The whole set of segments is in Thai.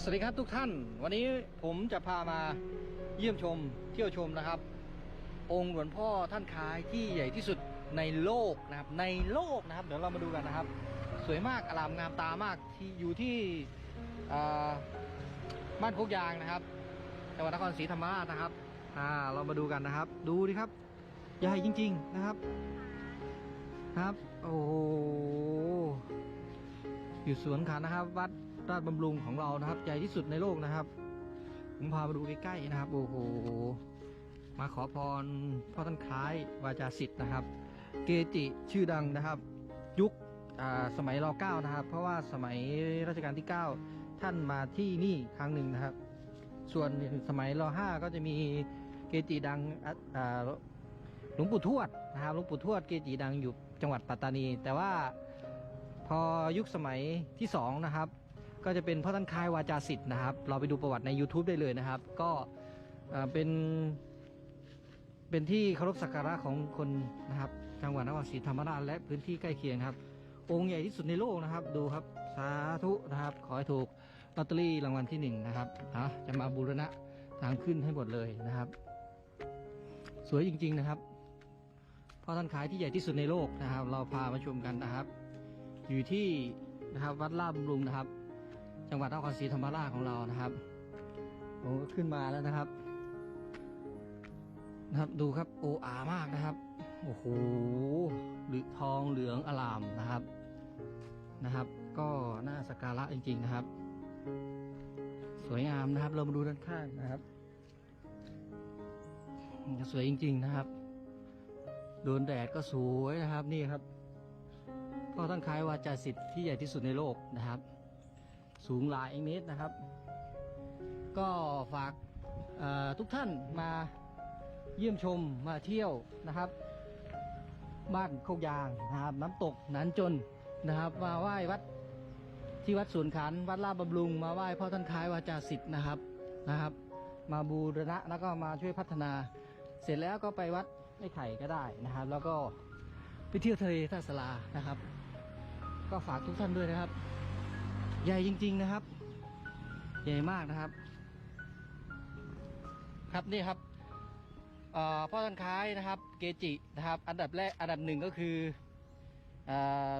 สวัสดีครับทุกท่าน วันนี้ผมจะพามาเยี่ยมชมเที่ยวชมนะครับ องค์หลวงพ่อท่านคล้ายที่ใหญ่ที่สุดในโลกนะครับ ในโลกนะครับ เดี๋ยวเรามาดูกันนะครับ สวยมากอลามงามตามากที่อยู่ที่บ้านโคกยางนะครับจังหวัดนครศรีธรรมราชนะครับ อ่า เรามาดูกันนะครับ ดูดิครับใหญ่จริง ๆนะครับ ครับ โอ้โหอยู่สวนขันนะครับ วัด ราชบำรุงของเรานะครับ ใหญ่ที่สุดในโลกนะครับผมพามาดูใกล้ๆนะครับ โอ้โห มาขอพรพ่อท่านคล้ายวาจาสิทธิ์นะครับ เกจิชื่อดังนะครับ ยุคสมัยรเก้านะครับ เพราะว่าสมัยรัชกาลที่ 9 ท่านมาที่นี่ครั้งหนึ่งนะครับ ส่วนสมัยรห้าก็จะมีเกจิดังหลวงปู่ทวดนะครับหลวงปู่ทวดเกจิดังอยู่จังหวัดปัตตานี แต่ว่าพอยุคสมัยที่สองนะครับ ก็จะเป็นพ่อท่านคายวาจาสิทธิ์นะครับ เราไปดูประวัติใน YouTube ได้เลยนะครับ ก็เป็นเป็นที่เคารพสักการะของคนนะครับ จังหวัดนครศรีธรรมราชและพื้นที่ใกล้เคียงครับ องค์ใหญ่ที่สุดในโลกนะครับ ดูครับสาธุนะครับ ขอให้ถูกลอตเตอรี่รางวัลที่หนึ่งนะครับอะจะมาบูรณะทางขึ้นให้หมดเลยนะครับ สวยจริง ๆนะครับพ่อท่านขายที่ใหญ่ที่สุดในโลกนะครับ เราพามาชมกันนะครับ อยู่ที่นะครับวัดลาดบำรุงนะครับ จังหวัดนครศรีธรรมราชของเรานะครับโอ้ขึ้นมาแล้วนะครับ นะครับดูครับโออามากนะครับโอ้โหหรือทองเหลืองอลามนะครับนะครับ ก็น่าสักการะจริง ๆนะครับ สวยงามนะครับ เรามาดูด้านข้างนะครับสวยจริง ๆนะครับโดนแดดก็สวยนะครับนี่ครับพ่อท่านคล้ายวาจาสิทธิ์ที่ใหญ่ที่สุดในโลกนะครับ สูงหลายเมตรนะครับ ก็ฝากทุกท่านมาเยี่ยมชมมาเที่ยวนะครับ บ้านโคกยางนะครับน้ำตกหนันจนนะครับ มาไหว้วัดที่วัดสวนขันวัดลาดบำรุง มาไหว้พ่อท่านคล้ายวาจาสิทธิ์นะครับนะครับ มาบูรณะแล้วก็มาช่วยพัฒนา เสร็จแล้วก็ไปวัดไอ้ไข่ก็ได้นะครับ แล้วก็ไปเที่ยวทะเลท่าสลานะครับ ก็ฝากทุกท่านด้วยนะครับ ใหญ่จริง ๆนะครับ ใหญ่มากนะครับ ครับนี่ครับพ่อท่านคล้ายนะครับ เกจินะครับ อันดับแรกอันดับหนึ่งก็คือ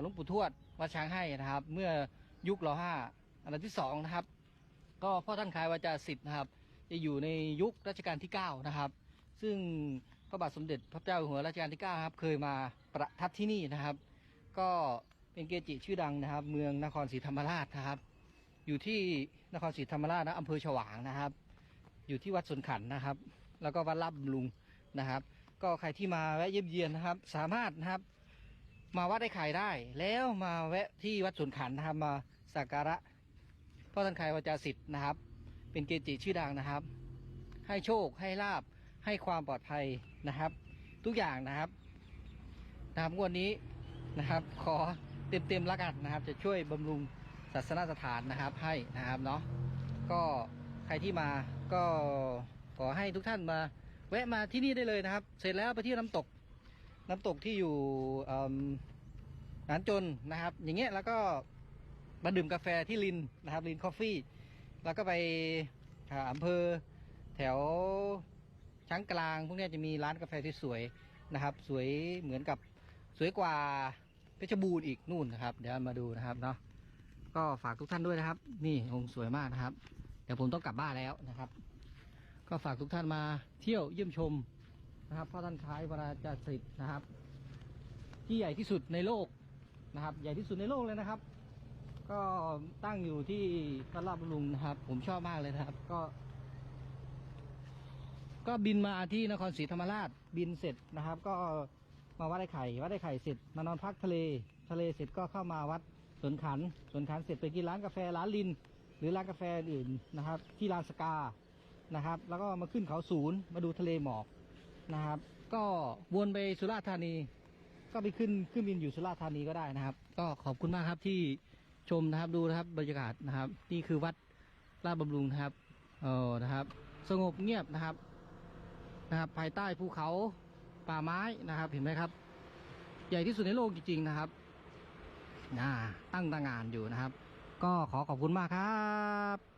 หลวงปู่ทวดวัดช้างให้นะครับ เมื่อยุครอห้าอันดับที่สองนะครับ ก็พ่อท่านคล้ายวาจาสิทธิ์นะครับ จะอยู่ในยุครัชกาลที่9นะครับ ซึ่งพระบาทสมเด็จพระเจ้าอยู่หัวรัชกาลที่9ครับ เคยมาประทับที่นี่นะครับ ก็ เป็นเกจิชื่อดังนะครับ เมืองนครศรีธรรมราชนะครับ อยู่ที่นครศรีธรรมราชนะอำเภอฉวางนะครับ อยู่ที่วัดสนขันนะครับ แล้วก็วัดลาดบำรุงนะครับ ก็ใครที่มาแวะเยี่ยมเยียนนะครับ สามารถนะครับ มาวัดไอ้ไข่ได้ แล้วมาแวะที่วัดสนขันนะครับ มาสักการะพ่อท่านไข่วาจาสิทธิ์นะครับ เป็นเกจิชื่อดังนะครับ ให้โชคให้ลาบให้ความปลอดภัยนะครับ ทุกอย่างนะครับนะครับงวดนี้นะครับ ขอ เต็มๆแล้วกันนะครับ จะช่วยบำรุงศาสนสถานนะครับให้นะครับเนาะก็ใครที่มาก็ขอให้ทุกท่านมาแวะมาที่นี่ได้เลยนะครับ เสร็จแล้วไปที่น้ำตก น้ำตกที่อยู่หนานจนนะครับ อย่างเงี้ยแล้วก็มาดื่มกาแฟที่ลินนะครับลินคอฟฟี่แล้วก็ไปอ่าอำเภอแถวช้างกลาง พวกนี้จะมีร้านกาแฟที่สวยนะครับ สวยเหมือนกับสวยกว่า ชรบูรณ์อีกนู่นนะครับ เดี๋ยวมาดูนะครับเนาะก็ฝากทุกท่านด้วยนะครับ นี่องค์สวยมากนะครับ เดี๋ยวผมต้องกลับบ้านแล้วนะครับ ก็ฝากทุกท่านมาเที่ยวเยี่ยมชมนะครับพ่อท่านคล้ายวราจาสิทธิ์นะครับ ที่ใหญ่ที่สุดในโลกนะครับ ใหญ่ที่สุดในโลกเลยนะครับ ก็ตั้งอยู่ที่ตลาดบำรุงนะครับ ผมชอบมากเลยนะครับ ก็ ก็บินมาที่นครศรีธรรมราชบินเสร็จนะครับ ก็ มาวัดไอ้ไข่ วัดไอ้ไข่เสร็จมานอนพักทะเล ทะเลเสร็จก็เข้ามาวัดสวนขันสวนขันเสร็จไปกินร้านกาแฟร้านลิน หรือร้านกาแฟอื่นนะครับ ที่ลานสกานะครับ แล้วก็มาขึ้นเขาศูนย์มาดูทะเลหมอกนะครับ ก็วนไปสุราษฎร์ธานี ก็ไปขึ้นขึ้นบินอยู่สุราษฎร์ธานีก็ได้นะครับ ก็ขอบคุณมากครับที่ชมนะครับดูนะครับบรรยากาศนะครับ นี่คือวัดลาดบำรุงนะครับเออนะครับ สงบเงียบนะครับนะครับ ภายใต้ภูเขา ป่าไม้นะครับ เห็นไหมครับ ใหญ่ที่สุดในโลกจริงๆนะครับน่าตั้งตางานอยู่นะครับ ก็ขอขอบคุณมากครับ